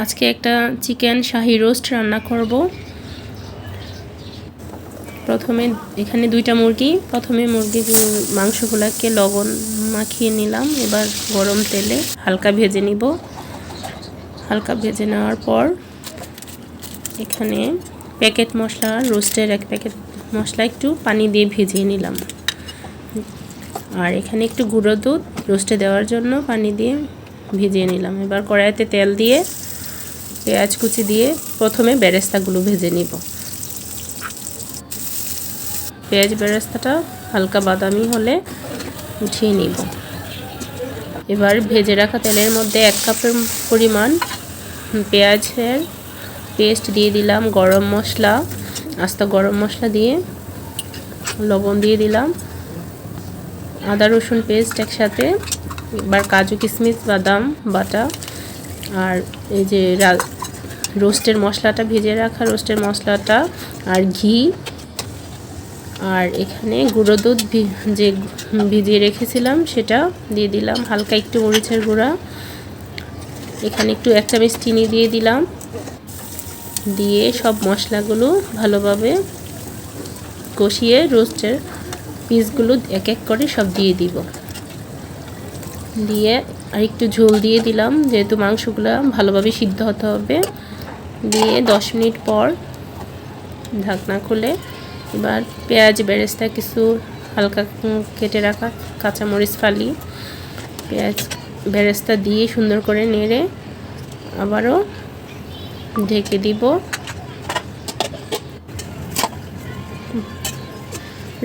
আজকে একটা চিকেন শাহি রোস্ট রান্না করব। প্রথমে এখানে দুইটা মুরগি। প্রথমে মুরগির মাংসগুলোকে লবণ মাখিয়ে নিলাম। এবার গরম তেলে হালকা ভেজে নিব। হালকা ভেজে নেওয়ার পর এখানে প্যাকেট মশলা, রোস্টের এক প্যাকেট মশলা একটু পানি দিয়ে ভিজিয়ে নিলাম। আর এখানে একটু গুঁড়ো দুধ রোস্টে দেওয়ার জন্য পানি দিয়ে ভিজিয়ে নিলাম। এবার কড়াইতে তেল দিয়ে পেঁয়াজ কুচি দিয়ে প্রথমে বেরেস্তাগুলো ভেজে নিব। পেঁয়াজ বেরেস্তাটা হালকা বাদামি হলে উঠিয়ে নিব। এবার ভেজে রাখা তেলের মধ্যে এক কাপের পরিমাণ পেঁয়াজের পেস্ট দিয়ে দিলাম, গরম মশলা, আস্তা গরম মশলা দিয়ে লবণ দিয়ে দিলাম। আদা রসুন পেস্ট একসাথে, এবার কাজু কিশমিশ বাদাম, বাটা আর এই যে রোস্টের মশলাটা ভেজে রাখা, রোস্টের মশলাটা আর ঘি আর এখানে গুঁড়ো দুধ যে ভিজিয়ে রেখেছিলাম সেটা দিয়ে দিলাম, হালকা একটু মরিচের গুঁড়া। এখানে একটু এক চামচ চিনি দিয়ে দিলাম। দিয়ে সব মশলাগুলো ভালোভাবে কষিয়ে রোস্টের পিসগুলো এক এক করে সব দিয়ে দিব। দিয়ে আর একটু ঝোল দিয়ে দিলাম, যেহেতু মাংসগুলো ভালোভাবে সিদ্ধ হতে হবে। দিয়ে দশ মিনিট পর ঢাকনা খুলে এবার পেঁয়াজ বেরেস্তা কিছু হালকা কেটে রাখা কাঁচামরিচ ফালি, পেঁয়াজ বেরেস্তা দিয়ে সুন্দর করে নেড়ে আবারও ঢেকে দিব।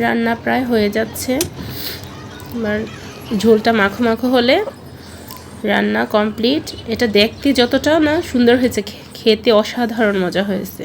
রান্না প্রায় হয়ে যাচ্ছে। এবার ঝোলটা মাখো মাখো হলে রান্না কমপ্লিট। এটা দেখতে যতটা না সুন্দর হয়েছে খেতে অসাধারণ মজা হয়েছে।